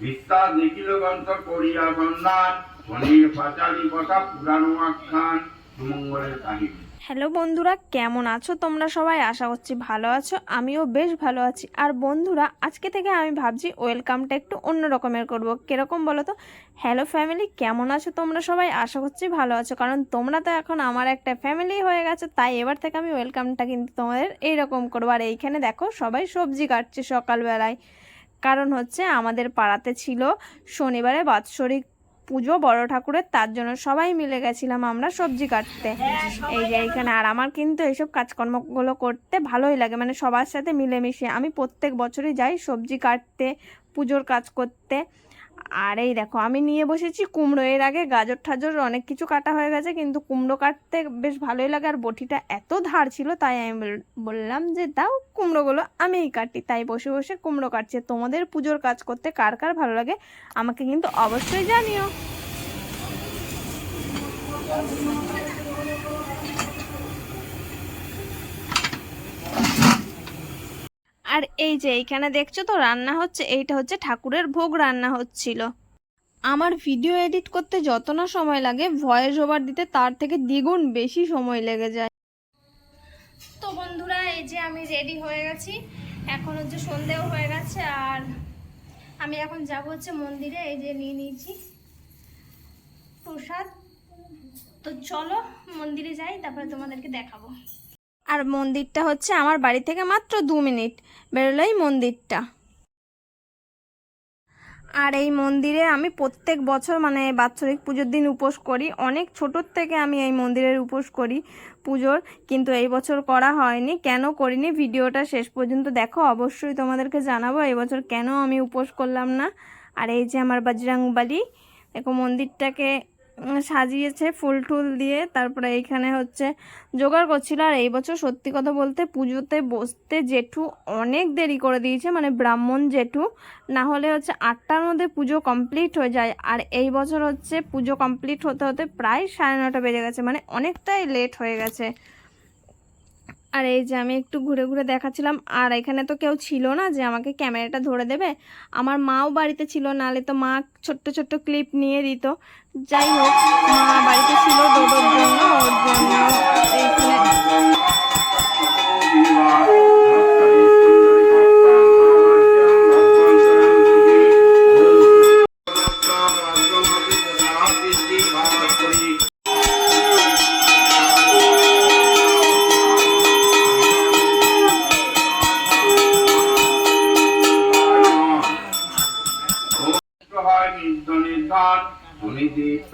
বিশ্বাস নিখিল গ্রন্থ করিয়া সন্ধান শনির পাঁচালি কথা পুরানো আখ্যান। হ্যালো বন্ধুরা, কেমন আছো তোমরা সবাই? আশা করছি ভালো আছো। আমিও বেশ ভালো আছি। আর বন্ধুরা, আজকে থেকে আমি ভাবছি ওয়েলকামটা একটু অন্য রকমের করব। কীরকম বলো তো? হ্যালো ফ্যামিলি, কেমন আছো তোমরা সবাই? আশা করছি ভালো আছো। কারণ তোমরা তো এখন আমার একটা ফ্যামিলি হয়ে গেছে, তাই এবার থেকে আমি ওয়েলকামটা কিন্তু তোমাদের এইরকম করব। আর এইখানে দেখো, সবাই সবজি কাটছে সকালবেলায়। কারণ হচ্ছে আমাদের পাড়াতে ছিল শনিবারে বাৎসরিক পুজো, বড় ঠাকুরের, তার জন্য সবাই মিলে গেছিলাম আমরা সবজি কাটতে। এই যে এইখানে আর আমার কিন্তু এইসব কাজকর্মগুলো করতে ভালোই লাগে মানে সবার সাথে মিলেমিশে। আমি প্রত্যেক বছরই যাই সবজি কাটতে, পুজোর কাজ করতে। আর এই দেখো, আমি নিয়ে বসেছি কুমড়ো। এর আগে গাজর ঠাজর অনেক কিছু কাটা হয়ে গেছে, কিন্তু কুমড়ো কাটতে বেশ ভালোই লাগে। আর বটিটা এত ধার ছিল, তাই আমি বললাম যে, দাও কুমড়োগুলো আমিই কাটি। তাই বসে বসে কুমড়ো কাটছে। তোমাদের পুজোর কাজ করতে কার কার ভালো লাগে, আমাকে কিন্তু অবশ্যই জানিও। আর এই যে এইখানে দেখছ তো, রান্না হচ্ছে, এইটা হচ্ছে ঠাকুরের ভোগ রান্না হচ্ছিল। আমার ভিডিও এডিট করতে যত না সময় লাগে ভয়েস ওভার দিতে তার থেকে দ্বিগুণ বেশি সময় লেগে যায়। তো বন্ধুরা, এই যে আমি রেডি হয়ে গেছি। এখন হচ্ছে সন্ধেও হয়ে গেছে, আর আমি এখন যাব হচ্ছে মন্দিরে, এই যে নিয়ে নিয়েছি প্রসাদ। তো চলো মন্দিরে যাই, তারপরে তোমাদেরকে দেখাবো। আর মন্দিরটা হচ্ছে আমার বাড়ি থেকে মাত্র দু মিনিট। বেরোলেই মন্দিরটা। আর এই মন্দিরে আমি প্রত্যেক বছর মানে বাৎসরিক পুজোর দিন উপোস করি। অনেক ছোটোর থেকে আমি এই মন্দিরের উপোস করি পুজোর, কিন্তু এই বছর করা হয়নি। কেন করিনি? ভিডিওটা শেষ পর্যন্ত দেখো। অবশ্যই তোমাদেরকে জানাব এই বছর কেন আমি উপোস করলাম না। আর এই যে আমার বাজরাংবালি, দেখো মন্দিরটাকে সাজিয়েছে ফুল টুল দিয়ে। তারপরে এইখানে হচ্ছে জোগাড় করছিল। আর এই বছর সত্যি কথা বলতে পুজোতে বসতে জেঠু অনেক দেরি করে দিয়েছে মানে ব্রাহ্মণ জেঠু। না হলে হচ্ছে আটটার মধ্যে পুজো কমপ্লিট হয়ে যায়। আর এই বছর হচ্ছে পুজো কমপ্লিট হতে হতে প্রায় সাড়ে নটা বেজে গেছে মানে অনেকটাই লেট হয়ে গেছে। আর এই যে আমি একটু ঘুরে ঘুরে দেখাচ্ছিলাম, আর এখানে তো কেউ ছিল না যে আমাকে ক্যামেরাটা ধরে দেবে। আমার মাও বাড়িতে ছিল নালে তো মা ছোট্ট ছোট্ট ক্লিপ নিয়ে দিত। যাই হোক, মা বাড়িতে ছিল ডোডোর জন্য, ওর জন্য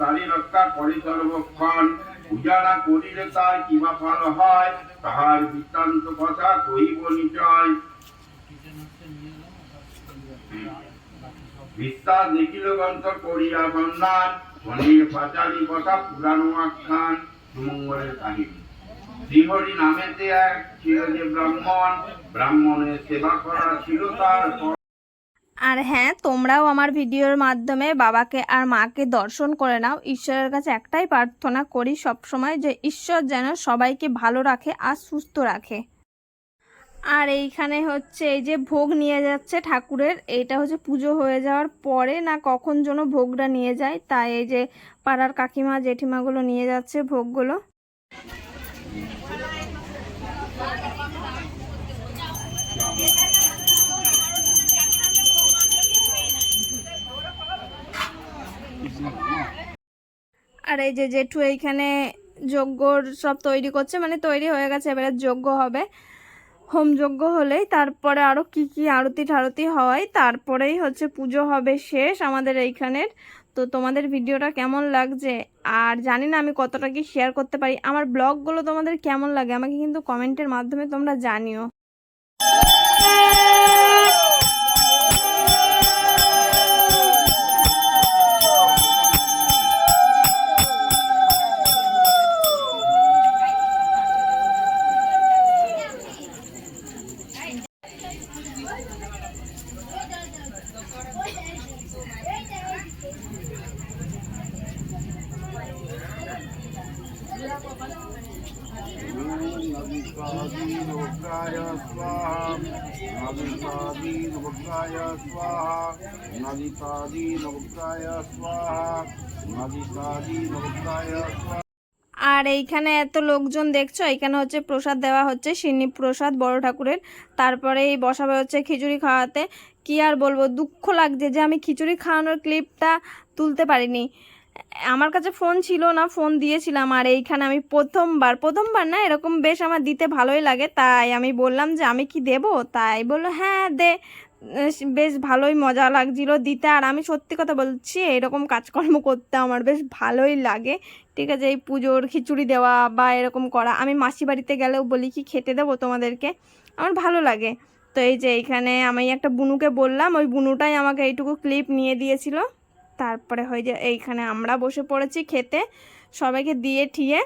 তারি রক্ষা করে সর্বক্ষণ। পূজা না করিলে তার কিবা ফল হয়, তাহার বৃত্তান্ত কথা কহিব নিচয় বিশ্বাস গ্রন্থ করিয়া সন্ধান পাঁচালি কথা পুরানো আখ্যান সুমঙ্গলের কাহিনী। শ্রীহরি নামেতে এক ছিল যে ব্রাহ্মণ, ব্রাহ্মণের সেবা করা ছিল তার আর হ্যাঁ তোমরাও আমার ভিডিওর মাধ্যমে বাবাকে আর মাকে দর্শন করে নাও। ঈশ্বরের কাছে একটাই প্রার্থনা করি সব সময় যে ঈশ্বর যেন সবাইকে ভালো রাখে আর সুস্থ রাখে। আর এইখানে হচ্ছে এই যে ভোগ নিয়ে যাচ্ছে ঠাকুরের, এইটা হচ্ছে পুজো হয়ে যাওয়ার পরে না কখন যেন ভোগটা নিয়ে যায়, তাই এই যে পাড়ার কাকিমা, জেঠিমাগুলো নিয়ে যাচ্ছে ভোগগুলো। আর এই যে জেঠু এইখানে যজ্ঞর সব তৈরি করছে মানে তৈরি হয়ে গেছে, এবারে যজ্ঞ হবে। হোম যজ্ঞ হলেই তারপরে আরও কি কি আরতি ঠারতি হয়, তারপরেই হচ্ছে পুজো হবে শেষ আমাদের এইখানের। তো তোমাদের ভিডিওটা কেমন লাগছে? আর জানি না আমি কতটা কি শেয়ার করতে পারি। আমার ব্লগগুলো তোমাদের কেমন লাগে? আমাকে কিন্তু কমেন্টের মাধ্যমে তোমরা জানিও। नदिकादीनवक्त्राय स्वाहा नदिकादीनवक्त्राय स्वाहा नदिकादीनवक्त्राय स्वाहा नदिकादीनवक्त्राय स्वाहा আর এইখানে এত লোকজন দেখছো এইখানে হচ্ছে প্রসাদ দেওয়া হচ্ছে সিন্নি প্রসাদ বড় ঠাকুরের তারপরে এই বসাবে হচ্ছে খিচুড়ি খাওয়াতে কি আর বলবো দুঃখ লাগছে যে আমি খিচুড়ি খাওয়ানোর ক্লিপটা তুলতে পারিনি আমার কাছে ফোন ছিল না, ফোন দিয়েছিলাম আর এইখানে আমি প্রথমবার প্রথমবার না এরকম বেশ আমার দিতে ভালোই লাগে, তাই আমি বললাম যে আমি কি দেব? তাই বলল হ্যাঁ দে। বেশ ভালোই মজা লাগছিল দিতে আর আমি সত্যি কথা বলছি, এরকম কাজকর্ম করতে আমার বেশ ভালোই লাগে। ঠিক আছে, এই পুজোর খিচুড়ি দেওয়া বা এরকম করা, আমি মাসি বাড়িতে গেলেও বলি কি, খেতে দেবো তোমাদেরকে? আমার ভালো লাগে। তো এই যে এইখানে আমি একটা বুনুকে বললাম, ওই বুনুটাই আমাকে এইটুকু ক্লিপ নিয়ে দিয়েছিল। তারপরে হয়ে যে এইখানে আমরা বসে পড়েছি খেতে, সবাইকে দিয়ে ঠিয়ে।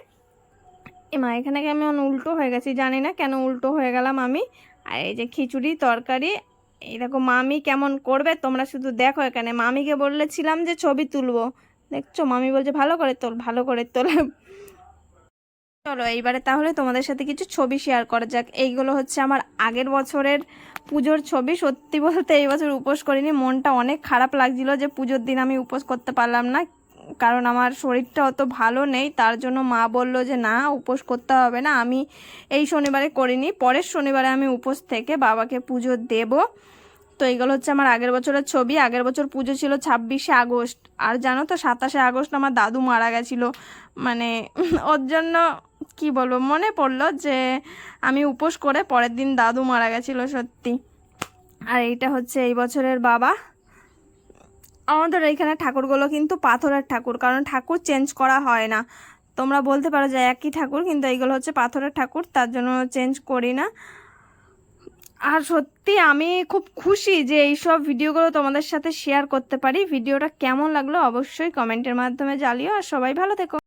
এমা এখানে কেমন উল্টো হয়ে গেছি? জানি না কেন উল্টো হয়ে গেলাম আমি। আর এই যে খিচুড়ি, তরকারি, এই দেখো মামি কেমন করবে, তোমরা শুধু দেখো এখানে। মামিকে বলেছিলাম যে ছবি তুলবো। দেখছ, মামি বলছে, ভালো করে তোল, ভালো করে তোল। চলো, এইবারে তাহলে তোমাদের সাথে কিছু ছবি শেয়ার করা যাক। এইগুলো হচ্ছে আমার আগের বছরের পুজোর ছবি। সত্যি বলতে এই বছর উপোস করিনি। মনটা অনেক খারাপ লাগছিল যে পুজোর দিন আমি উপোস করতে পারলাম না, কারণ আমার শরীরটা অত ভালো নেই। তার জন্য মা বলল যে, না, উপোস করতে হবে না। আমি এই শনিবারে করিনি। পরের শনিবারে আমি উপোস থেকে বাবাকে পুজো দেবো। তো এইগুলো হচ্ছে আমার আগের বছরের ছবি। আগের বছর পুজো ছিল ছাব্বিশে আগস্ট। আর জানো তো, সাতাশে আগস্ট আমার দাদু মারা গেছিল। মানে ওর জন্য কি বলব, মনে পড়ল যে আমি উপোস করে পরের দিন দাদু মারা গেছিল সত্যি। আর এইটা হচ্ছে এই বছরের বাবা। আমাদের এইখানে ঠাকুরগুলো কিন্তু পাথরের ঠাকুর, কারণ ঠাকুর চেঞ্জ করা হয় না। তোমরা বলতে পারো যে একই ঠাকুর, কিন্তু এইগুলো হচ্ছে পাথরের ঠাকুর, তার জন্য চেঞ্জ করি না। আর সত্যি আমি খুব খুশি যে এইসব ভিডিওগুলো তোমাদের সাথে শেয়ার করতে পারি। ভিডিওটা কেমন লাগল অবশ্যই কমেন্টের মাধ্যমে জানিও। আর সবাই ভালো থেকো।